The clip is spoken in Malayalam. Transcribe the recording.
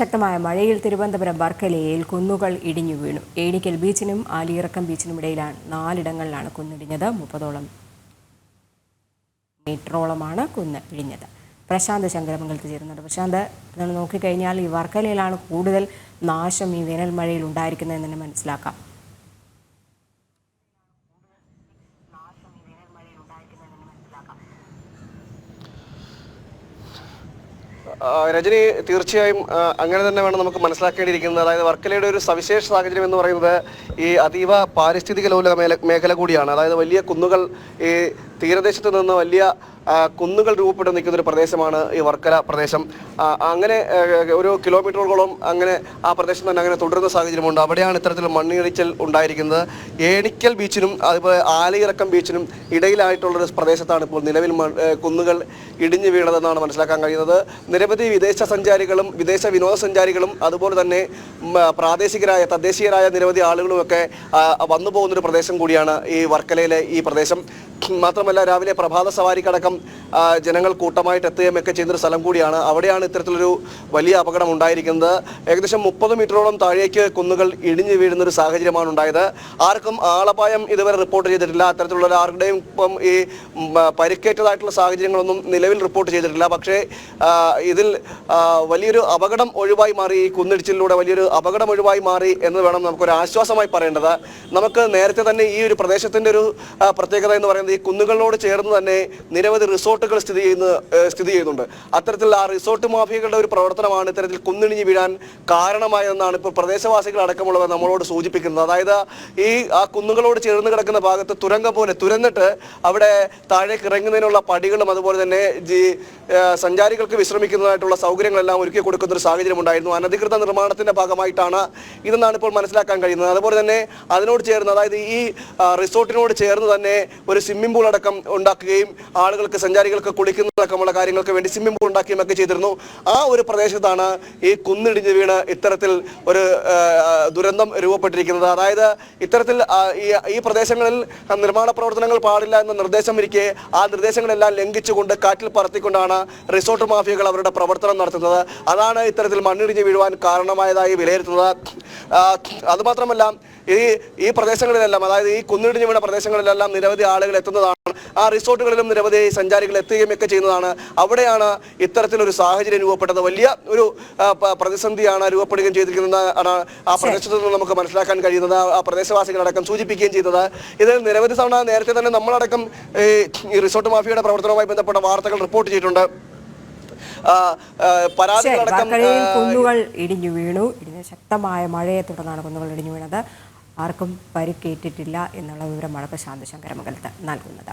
ശക്തമായ മഴയിൽ തിരുവനന്തപുരം വർക്കലയിൽ കുന്നുകൾ ഇടിഞ്ഞു വീണു. ഏണിക്കൽ ബീച്ചിനും ആലിയിറക്കം ബീച്ചിനും ഇടയിലാണ് നാലിടങ്ങളിലാണ് കുന്നിടിഞ്ഞത്. മുപ്പതോളം മീറ്ററോളമാണ് കുന്ന് ഇടിഞ്ഞത്. പ്രശാന്ത് ശങ്കരമംഗലത്ത് ചേരുന്നുണ്ട്. പ്രശാന്ത് നോക്കിക്കഴിഞ്ഞാൽ ഈ വർക്കലയിലാണ് കൂടുതൽ നാശം ഈ വേനൽ മഴയിൽ ഉണ്ടായിരിക്കുന്നതെന്ന് തന്നെ മനസ്സിലാക്കാം. രജനി തീർച്ചയായും അങ്ങനെ തന്നെ വേണം നമുക്ക് മനസ്സിലാക്കേണ്ടിയിരിക്കുന്നത്. അതായത് വർക്കലയുടെ ഒരു സവിശേഷ സാഹചര്യം എന്ന് പറയുന്നത് ഈ അതീവ പാരിസ്ഥിതിക ലോല മേഖല കൂടിയാണ്. അതായത് വലിയ കുന്നുകൾ ഈ തീരദേശത്ത് നിന്ന് വലിയ കുന്നുകൾ രൂപപ്പെട്ട് നിൽക്കുന്ന ഒരു പ്രദേശമാണ് ഈ വർക്കല പ്രദേശം. അങ്ങനെ ഒരു കിലോമീറ്ററുകളോളം അങ്ങനെ ആ പ്രദേശം തന്നെ അങ്ങനെ തുടരുന്ന സാഹചര്യമുണ്ട്. അവിടെയാണ് ഇത്തരത്തിൽ മണ്ണിടിച്ചൽ ഉണ്ടായിരിക്കുന്നത്. ഏണിക്കൽ ബീച്ചിനും അതുപോലെ ആലയിറക്കം ബീച്ചിനും ഇടയിലായിട്ടുള്ളൊരു പ്രദേശത്താണ് ഇപ്പോൾ നിലവിൽ കുന്നുകൾ ഇടിഞ്ഞു വീണതെന്നാണ് മനസ്സിലാക്കാൻ കഴിയുന്നത്. നിരവധി വിദേശ സഞ്ചാരികളും വിദേശ വിനോദസഞ്ചാരികളും അതുപോലെ തന്നെ പ്രാദേശികരായ തദ്ദേശീയരായ നിരവധി ആളുകളുമൊക്കെ വന്നു പോകുന്നൊരു പ്രദേശം കൂടിയാണ് ഈ വർക്കലയിലെ ഈ പ്രദേശം. മാത്രമല്ല രാവിലെ പ്രഭാത സവാരിക്കടക്കം ജനങ്ങൾ കൂട്ടമായിട്ട് എത്തുകയും ഒക്കെ ചെയ്യുന്നൊരു സ്ഥലം കൂടിയാണ്. അവിടെയാണ് ഇത്തരത്തിലൊരു വലിയ അപകടം ഉണ്ടായിരിക്കുന്നത്. ഏകദേശം മുപ്പത് മീറ്ററോളം താഴേക്ക് കുന്നുകൾ ഇടിഞ്ഞു വീഴുന്ന ഒരു സാഹചര്യമാണ് ഉണ്ടായത്. ആർക്കും ആളപായം ഇതുവരെ റിപ്പോർട്ട് ചെയ്തിട്ടില്ല. അത്തരത്തിലുള്ള ആരുടെയും ഇപ്പം ഈ പരിക്കേറ്റതായിട്ടുള്ള സാഹചര്യങ്ങളൊന്നും നിലവിൽ റിപ്പോർട്ട് ചെയ്തിട്ടില്ല. പക്ഷേ ഇതിൽ വലിയൊരു അപകടം ഒഴിവായി മാറി ഈ കുന്നിടിച്ചിലൂടെ വലിയൊരു അപകടം ഒഴിവായി മാറി എന്ന് വേണം നമുക്കൊരു ആശ്വാസമായി പറയേണ്ടത്. നമുക്ക് നേരത്തെ തന്നെ ഈ ഒരു പ്രദേശത്തിന്റെ ഒരു പ്രത്യേകത എന്ന് പറയുന്നത് ഈ കുന്നുകളോട് ചേർന്ന് തന്നെ നിരവധി റിസോർട്ടുകൾ സ്ഥിതി ചെയ്യുന്ന സ്ഥിതി ചെയ്യുന്നുണ്ട്. അത്തരത്തിൽ ആ റിസോർട്ട് മാഫിയകളുടെ ഒരു പ്രവർത്തനമാണ് ഇത്തരത്തിൽ കുന്നിണിഞ്ഞ് വീഴാൻ കാരണമായതെന്നാണ് ഇപ്പോൾ പ്രദേശവാസികൾ അടക്കമുള്ളവർ നമ്മളോട് സൂചിപ്പിക്കുന്നത്. അതായത് ഈ ആ കുന്നുകളോട് ചേർന്ന് കിടക്കുന്ന ഭാഗത്ത് തുരങ്കം പോലെ തുരന്നിട്ട് അവിടെ താഴേക്ക് ഇറങ്ങുന്നതിനുള്ള പടികളും അതുപോലെ തന്നെ സഞ്ചാരികൾക്ക് വിശ്രമിക്കുന്നതായിട്ടുള്ള സൗകര്യങ്ങളെല്ലാം ഒരുക്കി കൊടുക്കുന്ന ഒരു സാഹചര്യം ഉണ്ടായിരുന്നു. അനധികൃത നിർമ്മാണത്തിന്റെ ഭാഗമായിട്ടാണ് ഇതെന്നാണ് ഇപ്പോൾ മനസ്സിലാക്കാൻ കഴിയുന്നത്. അതുപോലെ തന്നെ അതിനോട് ചേർന്ന് അതായത് ഈ റിസോർട്ടിനോട് ചേർന്ന് തന്നെ ഒരു സ്വിമ്മിംഗ് പൂൾ അടക്കം ഉണ്ടാക്കുകയും ആളുകൾക്ക് സഞ്ചാരികൾക്ക് കുളിക്കുന്നതടക്കമുള്ള കാര്യങ്ങൾക്ക് വേണ്ടി സ്വിമ്മിംഗ് പൂൾ ഉണ്ടാക്കുകയും ഒക്കെ ചെയ്തിരുന്നു. ആ ഒരു പ്രദേശത്താണ് ഈ കുന്നിടിഞ്ഞ് വീണ് ഇത്തരത്തിൽ ഒരു ദുരന്തം രൂപപ്പെട്ടിരിക്കുന്നത്. അതായത് ഇത്തരത്തിൽ ഈ പ്രദേശങ്ങളിൽ നിർമ്മാണ പ്രവർത്തനങ്ങൾ പാടില്ല എന്ന നിർദ്ദേശം ഇരിക്കെ ആ നിർദ്ദേശങ്ങളെല്ലാം ലംഘിച്ചുകൊണ്ട് കാറ്റിൽ പറത്തിക്കൊണ്ടാണ് റിസോർട്ട് മാഫിയകൾ അവരുടെ പ്രവർത്തനം നടത്തുന്നത്. അതാണ് ഇത്തരത്തിൽ മണ്ണിടിഞ്ഞ് വീഴുവാൻ കാരണമായതായി വിലയിരുത്തുന്നത്. അതുമാത്രമല്ല ഈ ഈ പ്രദേശങ്ങളിലെല്ലാം അതായത് ഈ കുന്നിടിഞ്ഞു വീണ പ്രദേശങ്ങളിലെല്ലാം നിരവധി ആളുകൾ എത്തുന്നതാണ്. ആ റിസോർട്ടുകളിലും നിരവധി സഞ്ചാരികൾ എത്തുകയും ഒക്കെ ചെയ്യുന്നതാണ്. അവിടെയാണ് ഇത്തരത്തിലൊരു സാഹചര്യം രൂപപ്പെട്ടത്. വലിയ ഒരു പ്രതിസന്ധിയാണ് രൂപപ്പെടുകയും ചെയ്തിരിക്കുന്നത് ആ പ്രദേശത്ത് നിന്ന് നമുക്ക് മനസ്സിലാക്കാൻ കഴിയുന്നത്. ആ- പ്രദേശവാസികളടക്കം സൂചിപ്പിക്കുകയും ചെയ്തത്. ഇതിൽ നിരവധി തവണ നേരത്തെ തന്നെ നമ്മളടക്കം ഈ റിസോർട്ട് മാഫിയയുടെ പ്രവർത്തനവുമായി ബന്ധപ്പെട്ട വാർത്തകൾ റിപ്പോർട്ട് ചെയ്തിട്ടുണ്ട്. പരാതികളടക്കം കുന്നുകൾ ഇടിഞ്ഞു വീണു. ഇടിഞ്ഞ ശക്തമായ മഴയെ തുടർന്നാണ് കുന്നുകൾ ഇടിഞ്ഞു വീണത്. ആർക്കും പരിക്കേറ്റിട്ടില്ല എന്നുള്ള വിവരമാണ് പ്രശാന്ത് ശങ്കരമംഗലത്ത് നൽകുന്നത്.